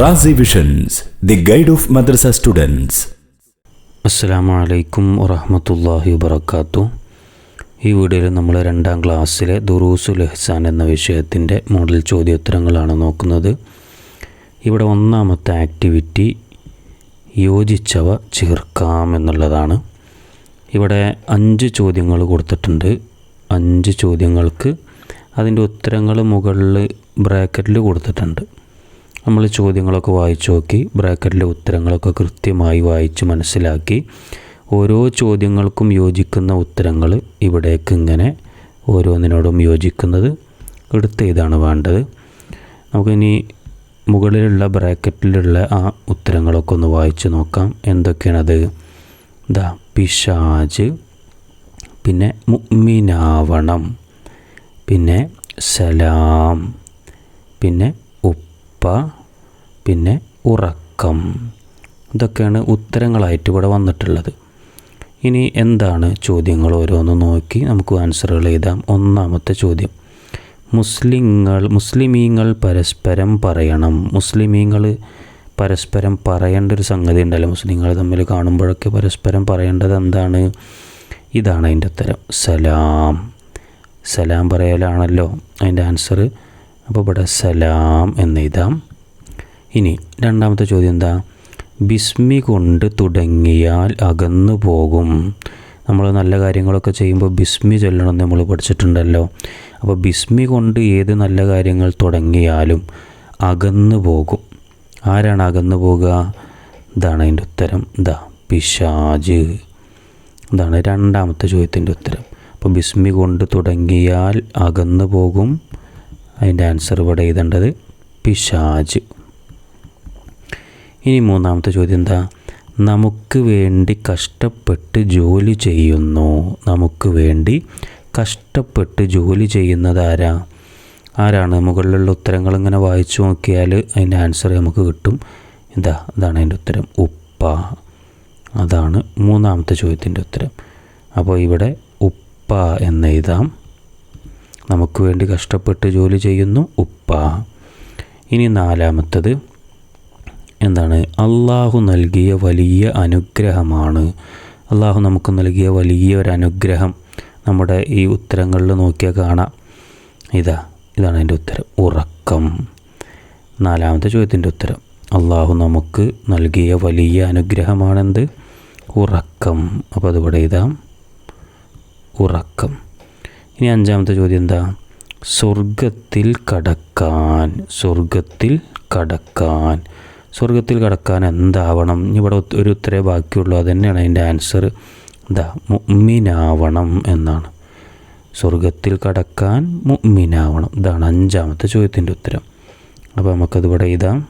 Razi visions the guide of madrasa students അസ്സാം വലൈക്കും വറഹമത്തല്ലാഹി വബർക്കാത്തു ഈ വീഡിയോയിൽ നമ്മൾ രണ്ടാം ക്ലാസ്സിലെ ദുറൂസുൽ എഹ്സാൻ എന്ന വിഷയത്തിന്റെ മോഡൽ ചോദ്യോത്തരങ്ങളാണ് നോക്കുന്നത്. ഇവിടെ ഒന്നാമത്തെ ആക്ടിവിറ്റി യോജിച്ചവ ചേർക്കാം എന്നുള്ളതാണ്. ഇവിടെ അഞ്ച് ചോദ്യങ്ങൾ കൊടുത്തിട്ടുണ്ട്. അഞ്ച് ചോദ്യങ്ങൾക്ക് അതിന്റെ ഉത്തരങ്ങൾ മുകളിൽ ബ്രാക്കറ്റിൽ കൊടുത്തിട്ടുണ്ട്. നമ്മൾ ചോദ്യങ്ങളൊക്കെ വായിച്ചു നോക്കി ബ്രാക്കറ്റിലെ ഉത്തരങ്ങളൊക്കെ കൃത്യമായി വായിച്ച് മനസ്സിലാക്കി ഓരോ ചോദ്യങ്ങൾക്കും യോജിക്കുന്ന ഉത്തരങ്ങൾ ഇവിടേക്ക് ഇങ്ങനെ ഓരോന്നിനോടും യോജിക്കുന്നത് എടുത്ത് ഇതാണ് വേണ്ടത്. നമുക്കിനി മുകളിലുള്ള ബ്രാക്കറ്റിലുള്ള ആ ഉത്തരങ്ങളൊക്കെ ഒന്ന് വായിച്ച് നോക്കാം. എന്തൊക്കെയാണത്? ദ പിശാജ് പിന്നെ മുഅ്മിനാവണം പിന്നെ സലാം പിന്നെ ഉപ്പ പിന്നെ ഉറക്കം. ഇതൊക്കെയാണ് ഉത്തരങ്ങളായിട്ട് ഇവിടെ വന്നിട്ടുള്ളത്. ഇനി എന്താണ് ചോദ്യങ്ങൾ ഓരോന്ന് നോക്കി നമുക്ക് ആൻസറുകൾ എഴുതാം. ഒന്നാമത്തെ ചോദ്യം. മുസ്ലിങ്ങൾ മുസ്ലിമീങ്ങൾ പരസ്പരം പറയണം. മുസ്ലിമീങ്ങൾ പരസ്പരം പറയേണ്ട ഒരു സംഗതി ഉണ്ടല്ലോ. മുസ്ലിങ്ങൾ തമ്മിൽ കാണുമ്പോഴൊക്കെ പരസ്പരം പറയേണ്ടത് എന്താണ്? ഇതാണ് അതിന്റെ ഉത്തരം. സലാം. സലാം പറയലാണല്ലോ അതിന്റെ ആൻസർ അപ്പോൾ ഇവിടെ സലാം എന്ന് എഴുതാം. ഇനി രണ്ടാമത്തെ ചോദ്യം എന്താ? ബിസ്മി കൊണ്ട് തുടങ്ങിയാൽ അകന്നു പോകും. നമ്മൾ നല്ല കാര്യങ്ങളൊക്കെ ചെയ്യുമ്പോൾ ബിസ്മി ചൊല്ലണം നമ്മൾ പഠിച്ചിട്ടുണ്ടല്ലോ. അപ്പോൾ ബിസ്മി കൊണ്ട് ഏത് നല്ല കാര്യങ്ങൾ തുടങ്ങിയാലും അകന്നു പോകും. ആരാണ് അകന്നു പോകുക? ഇതാണ് അതിന്റെ ഉത്തരം. ഇതാ പിശാജ്. ഇതാണ് രണ്ടാമത്തെ ചോദ്യത്തിന്റെ ഉത്തരം. അപ്പോൾ ബിസ്മി കൊണ്ട് തുടങ്ങിയാൽ അകന്നു പോകും. അതിന്റെ ആൻസർ ഇവിടെ എഴുതേണ്ടത് പിശാജ്. ഇനി മൂന്നാമത്തെ ചോദ്യം എന്താ? നമുക്ക് വേണ്ടി കഷ്ടപ്പെട്ട് ജോലി ചെയ്യുന്നു. നമുക്ക് വേണ്ടി കഷ്ടപ്പെട്ട് ജോലി ചെയ്യുന്നത് ആരാ? ആരാണ്? മുകളിലുള്ള ഉത്തരങ്ങൾ ഇങ്ങനെ വായിച്ചു നോക്കിയാൽ അതിന്റെ ആൻസർ നമുക്ക് കിട്ടും. എന്താ? അതാണ് അതിന്റെ ഉത്തരം. ഉപ്പ. അതാണ് മൂന്നാമത്തെ ചോദ്യത്തിന്റെ ഉത്തരം. അപ്പോൾ ഇവിടെ ഉപ്പ എന്ന് എഴുതാം. നമുക്ക് വേണ്ടി കഷ്ടപ്പെട്ട് ജോലി ചെയ്യുന്നു ഉപ്പ. ഇനി നാലാമത്തത്. എന്താണ്? അള്ളാഹു നൽകിയ വലിയ അനുഗ്രഹമാണ്. അള്ളാഹു നമുക്ക് നൽകിയ വലിയ ഒരു അനുഗ്രഹം നമ്മുടെ ഈ ഉത്തരങ്ങളിൽ നോക്കിയാൽ കാണാം. ഇതാ ഇതാണ് എന്റെ ഉത്തരം. ഉറക്കം. നാലാമത്തെ ചോദ്യത്തിന്റെ ഉത്തരം. അള്ളാഹു നമുക്ക് നൽകിയ വലിയ അനുഗ്രഹമാണെന്ത്? ഉറക്കം. അപ്പോൾ അതുപോലെ ഇതാം. ഉറക്കം. ഇനി അഞ്ചാമത്തെ ചോദ്യം എന്താ? സ്വർഗത്തിൽ കടക്കാൻ. സ്വർഗത്തിൽ കടക്കാൻ. സ്വർഗത്തിൽ കടക്കാൻ എന്താവണം? ഇവിടെ ഒരു ഉത്തരേ ബാക്കിയുള്ളൂ. അത് തന്നെയാണ് അതിന്റെ ആൻസർ എന്താ മുമ്മിനാവണം എന്നാണ്. സ്വർഗത്തിൽ കടക്കാൻ മുമ്മിനാവണം ഇതാണ് അഞ്ചാമത്തെ ചോദ്യത്തിന്റെ ഉത്തരം. അപ്പോൾ നമുക്കതിവിടെ എഴുതാം.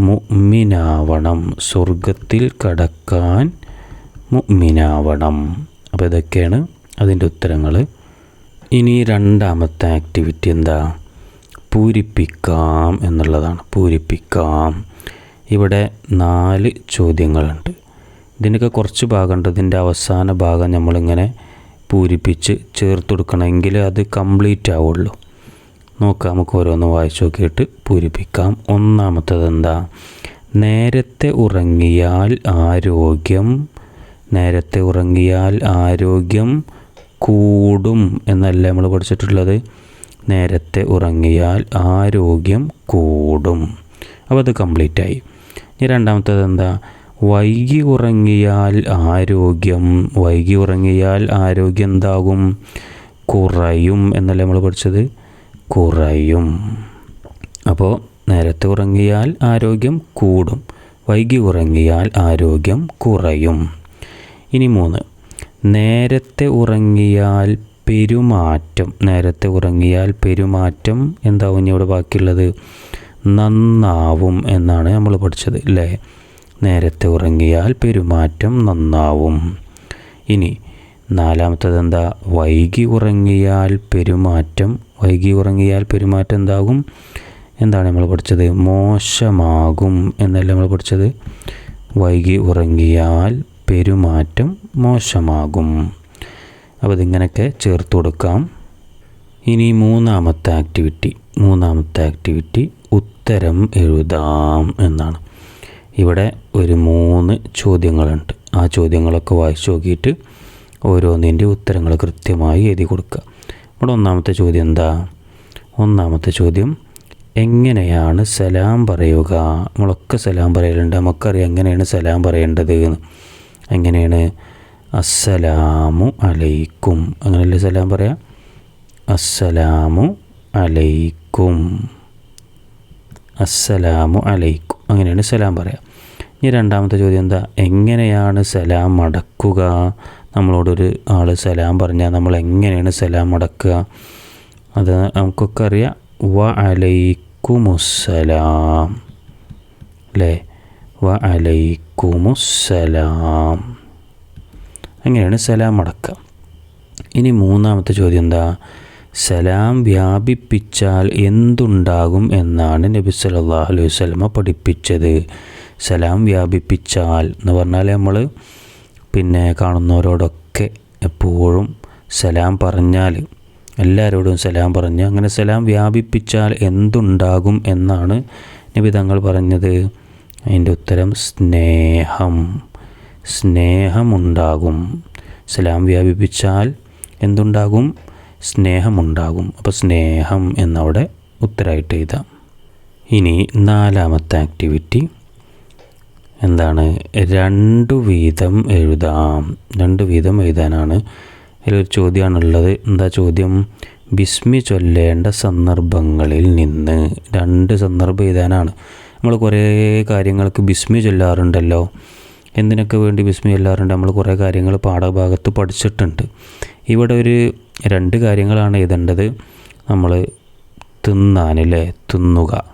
മുമ്മിനാവണം സ്വർഗത്തിൽ കടക്കാൻ മുമ്മിനാവണം അപ്പോൾ ഇതൊക്കെയാണ് അതിന്റെ ഉത്തരങ്ങൾ. ഇനി രണ്ടാമത്തെ ആക്ടിവിറ്റി എന്താ? പൂരിപ്പിക്കാം എന്നുള്ളതാണ്. പൂരിപ്പിക്കാം. ഇവിടെ നാല് ചോദ്യങ്ങളുണ്ട്. ഇതിനൊക്കെ കുറച്ച് ഭാഗമുണ്ട്. ഇതിന്റെ അവസാന ഭാഗം നമ്മളിങ്ങനെ പൂരിപ്പിച്ച് ചേർത്ത് കൊടുക്കണമെങ്കിൽ അത് കംപ്ലീറ്റ് ആവുള്ളൂ. നോക്കാം നമുക്ക് ഓരോന്ന് വായിച്ചു നോക്കിയിട്ട് പൂരിപ്പിക്കാം. ഒന്നാമത്തത് എന്താ നേരത്തെ ഉറങ്ങിയാൽ ആരോഗ്യം നേരത്തെ ഉറങ്ങിയാൽ ആരോഗ്യം കൂടും എന്നല്ല നമ്മൾ പഠിച്ചിട്ടുള്ളത്? നേരത്തെ ഉറങ്ങിയാൽ ആരോഗ്യം കൂടും. അപ്പോൾ അത് കംപ്ലീറ്റ് ആയി. ഇനി രണ്ടാമത്തത് എന്താ? വൈകി ഉറങ്ങിയാൽ ആരോഗ്യം. വൈകി ഉറങ്ങിയാൽ ആരോഗ്യം എന്താകും? കുറയും എന്നല്ലേ നമ്മൾ പഠിച്ചത്? കുറയും. അപ്പോൾ നേരത്തെ ഉറങ്ങിയാൽ ആരോഗ്യം കൂടും. വൈകി ഉറങ്ങിയാൽ ആരോഗ്യം കുറയും. ഇനി മൂന്ന്. നേരത്തെ ഉറങ്ങിയാൽ പെരുമാറ്റം. നേരത്തെ ഉറങ്ങിയാൽ പെരുമാറ്റം എന്താവും ഇവിടെ ബാക്കിയുള്ളത്? നന്നാവും എന്നാണ് നമ്മൾ പഠിച്ചത് അല്ലേ നേരത്തെ ഉറങ്ങിയാൽ പെരുമാറ്റം നന്നാവും. ഇനി നാലാമത്തത് എന്താ? വൈകി ഉറങ്ങിയാൽ പെരുമാറ്റം വൈകി ഉറങ്ങിയാൽ പെരുമാറ്റം എന്താകും? എന്താണ് നമ്മൾ പഠിച്ചത്? മോശമാകും എന്നല്ല നമ്മൾ പഠിച്ചത്? വൈകി ഉറങ്ങിയാൽ പെരുമാറ്റം മോശമാകും. അപ്പോൾ ഇതിങ്ങനെയൊക്കെ ചേർത്ത് കൊടുക്കാം. ഇനി മൂന്നാമത്തെ ആക്ടിവിറ്റി മൂന്നാമത്തെ ആക്ടിവിറ്റി ഉത്തരം എഴുതാം എന്നാണ്. ഇവിടെ ഒരു മൂന്ന് ചോദ്യങ്ങളുണ്ട്. ആ ചോദ്യങ്ങളൊക്കെ വായിച്ചു നോക്കിയിട്ട് ഓരോന്നിന്റെ ഉത്തരങ്ങൾ കൃത്യമായി എഴുതി കൊടുക്കുക. ഇവിടെ ഒന്നാമത്തെ ചോദ്യം എന്താ? ഒന്നാമത്തെ ചോദ്യം എങ്ങനെയാണ് സലാം പറയുക? നമ്മളൊക്കെ സലാം പറയലുണ്ട്. നമുക്കറിയാം എങ്ങനെയാണ് സലാം പറയേണ്ടത് എന്ന്. എങ്ങനെയാണ്? അസ്സലാമു അലൈക്കും. അങ്ങനെയല്ലേ സലാം പറയാം? അസ്സലാമു അലൈക്കും. അസ്സലാമു അലൈക്കും. അങ്ങനെയാണ് സലാം പറയാം. ഇനി രണ്ടാമത്തെ ചോദ്യം എന്താ? എങ്ങനെയാണ് സലാം മടക്കുക നമ്മളോടൊരു ആൾ സലാം പറഞ്ഞാൽ നമ്മൾ എങ്ങനെയാണ് സലാം മടക്കുക അത് നമുക്കൊക്കെ അറിയാം. വ അലൈക്കുമുസ്സലാം. അല്ലേ വ അലൈക്കുമുസ്സലാം. അങ്ങനെയാണ് സലാം മടക്കുക ഇനി മൂന്നാമത്തെ ചോദ്യം എന്താ? സലാം വ്യാപിപ്പിച്ചാൽ എന്തുണ്ടാകും എന്നാണ് നബി സല്ലല്ലാഹു അലൈഹി വസല്ലമ പഠിപ്പിച്ചത്. സലാം വ്യാപിപ്പിച്ചാൽ എന്ന് പറഞ്ഞാൽ നമ്മൾ പിന്നെ കാണുന്നവരോടൊക്കെ എപ്പോഴും സലാം പറഞ്ഞാൽ എല്ലാവരോടും സലാം പറഞ്ഞ് അങ്ങനെ സലാം വ്യാപിപ്പിച്ചാൽ എന്തുണ്ടാകും എന്നാണ് നബി തങ്ങൾ പറഞ്ഞത്. അതിന്റെ ഉത്തരം സ്നേഹം. സ്നേഹമുണ്ടാകും. സലാം വ്യാപിപ്പിച്ചാൽ എന്തുണ്ടാകും? സ്നേഹമുണ്ടാകും. അപ്പോൾ സ്നേഹം എന്നവിടെ ഉത്തരമായിട്ട് എഴുതാം. ഇനി നാലാമത്തെ ആക്ടിവിറ്റി എന്താണ്? രണ്ടു വീതം എഴുതാം. രണ്ട് വീതം എഴുതാനാണ് അതിലൊരു ചോദ്യമാണുള്ളത്. എന്താ ചോദ്യം? ബിസ്മി ചൊല്ലേണ്ട സന്ദർഭങ്ങളിൽ നിന്ന് രണ്ട് സന്ദർഭം എഴുതാനാണ്. നമ്മൾ കുറേ കാര്യങ്ങൾക്ക് ബിസ്മി ചൊല്ലാറുണ്ടല്ലോ. എന്തിനൊക്കെ വേണ്ടി ബിസ്മി ചൊല്ലാറുണ്ട്? നമ്മൾ കുറേ കാര്യങ്ങൾ പാഠഭാഗത്ത് പഠിച്ചിട്ടുണ്ട്. ഇവിടെ ഒരു രണ്ട് കാര്യങ്ങളാണ് എഴുതേണ്ടത് നമ്മൾ തിന്നാനല്ലേ? തിന്നുക.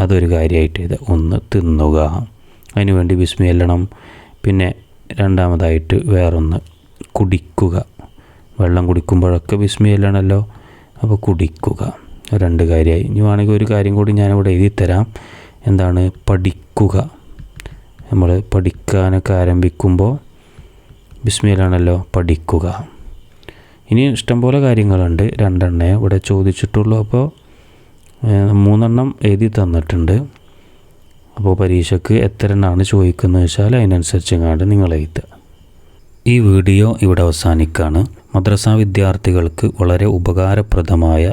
അതൊരു കാര്യമായിട്ട് ഇത്. ഒന്ന് തിന്നുക. അതിനുവേണ്ടി വിസ്മി എല്ലണം. പിന്നെ രണ്ടാമതായിട്ട് വേറൊന്ന് കുടിക്കുക. വെള്ളം കുടിക്കുമ്പോഴൊക്കെ വിസ്മി എല്ലണമല്ലോ അപ്പോൾ കുടിക്കുക. രണ്ട് കാര്യമായി ഇനി വേണമെങ്കിൽ ഒരു കാര്യം കൂടി ഞാനിവിടെ എഴുതി തരാം. എന്താണ്? പഠിക്കുക. നമ്മൾ പഠിക്കാനൊക്കെ ആരംഭിക്കുമ്പോൾ ബിസ്മിയിലാണല്ലോ പഠിക്കുക. ഇനി ഇഷ്ടംപോലെ കാര്യങ്ങളുണ്ട്. രണ്ടെണ്ണേ ഇവിടെ ചോദിച്ചിട്ടുള്ളൂ. അപ്പോൾ മൂന്നെണ്ണം എഴുതി തന്നിട്ടുണ്ട്. അപ്പോൾ പരീക്ഷയ്ക്ക് എത്ര എണ്ണമാണ് ചോദിക്കുന്നത് വെച്ചാൽ അതിനനുസരിച്ച് കണ്ട് നിങ്ങൾ എഴുതുക. ഈ വീഡിയോ ഇവിടെ അവസാനിക്കുകയാണ് മദ്രസ വിദ്യാർത്ഥികൾക്ക് വളരെ ഉപകാരപ്രദമായ